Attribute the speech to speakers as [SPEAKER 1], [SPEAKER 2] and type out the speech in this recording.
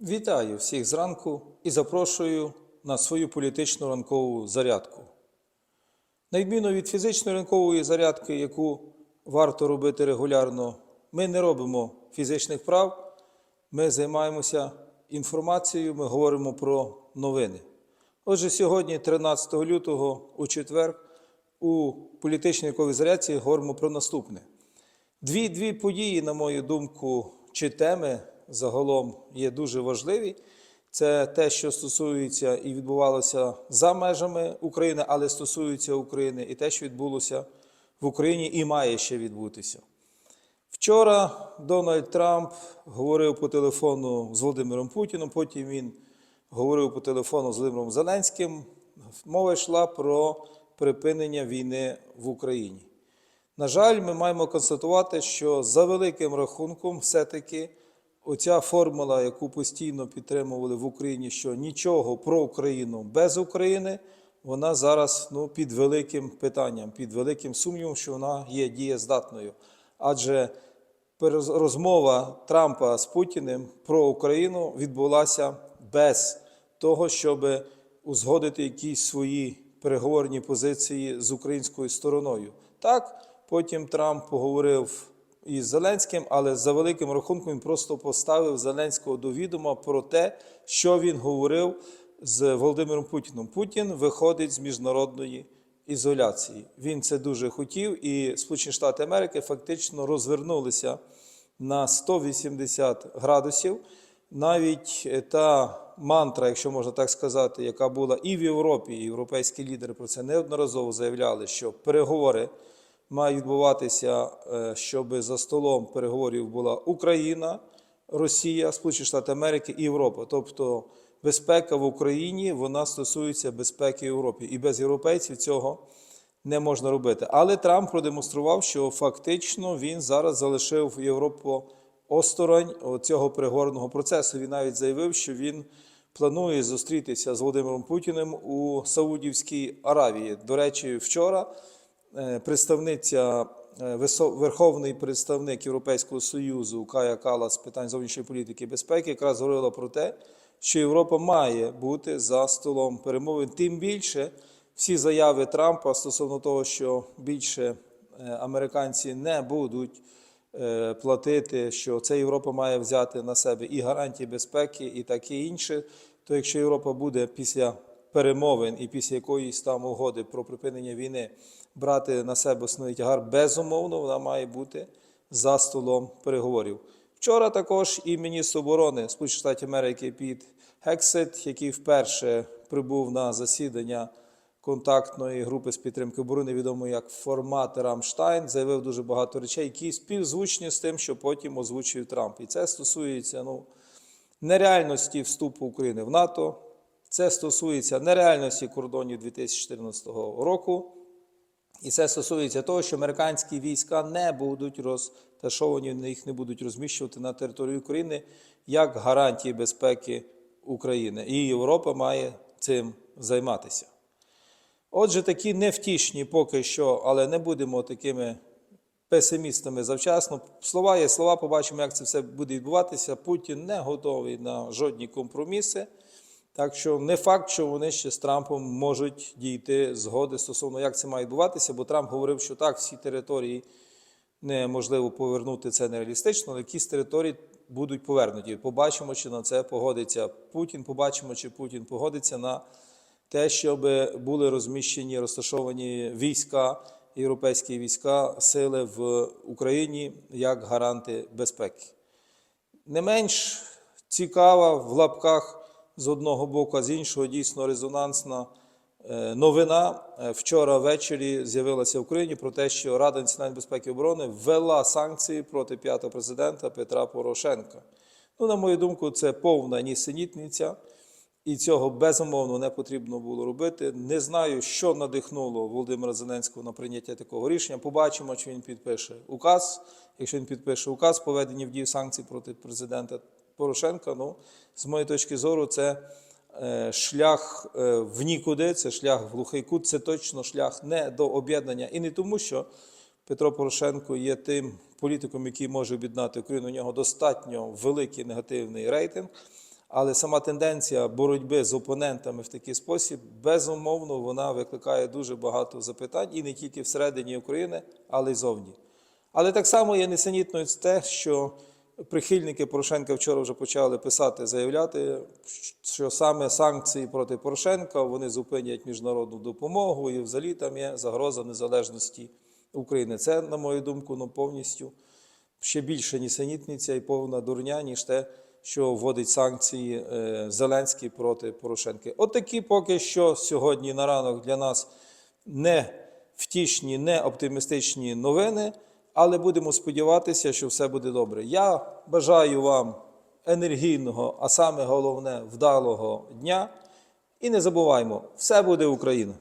[SPEAKER 1] Вітаю всіх зранку і запрошую на свою політичну ранкову зарядку. На відміну від фізичної ранкової зарядки, яку варто робити регулярно, ми не робимо фізичних прав, ми займаємося інформацією, ми говоримо про новини. Отже, сьогодні, 13 лютого, у четвер, у політичній ранковій зарядці говоримо про наступне. Дві, дві події, на мою думку, чи теми загалом є дуже важливі. Це те, що стосується і відбувалося за межами України, але стосується України, і те, що відбулося в Україні і має ще відбутися. Вчора Дональд Трамп говорив по телефону з Володимиром Путіном, потім він говорив по телефону з Володимиром Зеленським. Мова йшла про припинення війни в Україні. На жаль, ми маємо констатувати, що за великим рахунком, все-таки оця формула, яку постійно підтримували в Україні, що нічого про Україну без України, вона зараз ну, під великим питанням, під великим сумнівом, що вона є дієздатною. Адже розмова Трампа з Путіним про Україну відбулася без того, щоб узгодити якісь свої переговорні позиції з українською стороною. Так, потім Трамп поговорив із Зеленським, але за великим рахунком він просто поставив Зеленського до відома про те, що він говорив з Володимиром Путіном. Путін виходить з міжнародної ізоляції. Він це дуже хотів, і Сполучені Штати Америки фактично розвернулися на 180 градусів. Навіть е, та мантра, якщо можна так сказати, яка була і в Європі, і європейські лідери про це неодноразово заявляли, що переговори мають відбуватися, е, щоб за столом переговорів була Україна, Росія, Сполучені Штати Америки і Європа. Тобто безпека в Україні вона стосується безпеки Європи. І без європейців цього не можна робити. Але Трамп продемонстрував, що фактично він зараз залишив Європу осторонь цього переговорного процесу. Він навіть заявив, що він планує зустрітися з Володимиром Путіним у Саудівській Аравії. До речі, вчора представниця е, Верховний представник Європейського Союзу Кая Кала з питань зовнішньої політики і безпеки якраз говорила про те, що Європа має бути за столом перемовин. Тим більше всі заяви Трампа стосовно того, що більше е, американці не будуть е, платити, що це Європа має взяти на себе і гарантії безпеки, і таке інше. То якщо Європа буде після перемовин і після якоїсь там угоди про припинення війни брати на себе основний тягар, безумовно, вона має бути за столом переговорів. Вчора також і міністр оборони Сполучених Штатів Америки Піт Гексет, який вперше прибув на засідання контактної групи з підтримки оборони, відомої як формат Рамштайн, заявив дуже багато речей, які співзвучні з тим, що потім озвучив Трамп. І це стосується ну, нереальності вступу України в НАТО. Це стосується нереальності кордонів 2014 року. І це стосується того, що американські війська не будуть розташовані, їх не будуть розміщувати на території України як гарантії безпеки України. І Європа має цим займатися. Отже, такі невтішні поки що, але не будемо такими песимістами завчасно. Слова є слова, побачимо, як це все буде відбуватися. Путін не готовий на жодні компроміси. Так що не факт, що вони ще з Трампом можуть дійти згоди стосовно, як це має відбуватися, бо Трамп говорив, що так, всі території неможливо повернути це нереалістично, але якісь території будуть повернуті. Побачимо, чи на це погодиться Путін. Побачимо, чи Путін погодиться на те, щоб були розміщені, розташовані війська, європейські війська, сили в Україні як гаранти безпеки. Не менш цікава в лапках з одного боку, а з іншого дійсно резонансна е, новина. Е, Вчора ввечері з'явилася в Україні про те, що Рада національної безпеки і оборони ввела санкції проти п'ятого президента Петра Порошенка. Ну, на мою думку, це повна нісенітниця, і цього безумовно не потрібно було робити. Не знаю, що надихнуло Володимира Зеленського на прийняття такого рішення. Побачимо, чи він підпише указ. Якщо він підпише указ, поведені в дію санкцій проти президента Порошенка, ну, з моєї точки зору, це е, шлях е, в нікуди, це шлях в глухий кут, це точно шлях не до об'єднання. І не тому, що Петро Порошенко є тим політиком, який може об'єднати Україну. У нього достатньо великий негативний рейтинг. Але сама тенденція боротьби з опонентами в такий спосіб, безумовно, вона викликає дуже багато запитань і не тільки всередині України, але й зовні. Але так само є несенітною те, що прихильники Порошенка вчора вже почали писати, заявляти, що саме санкції проти Порошенка вони зупинять міжнародну допомогу і взагалі там є загроза незалежності України. Це, на мою думку, ну повністю ще більше нісенітниця і повна дурня, ніж те, що вводить санкції е, Зеленський проти Порошенка. От такі поки що сьогодні на ранок для нас не втішні, не оптимістичні новини, але будемо сподіватися, що все буде добре. Я бажаю вам енергійного, а саме головне вдалого дня. І не забуваймо, все буде Україна.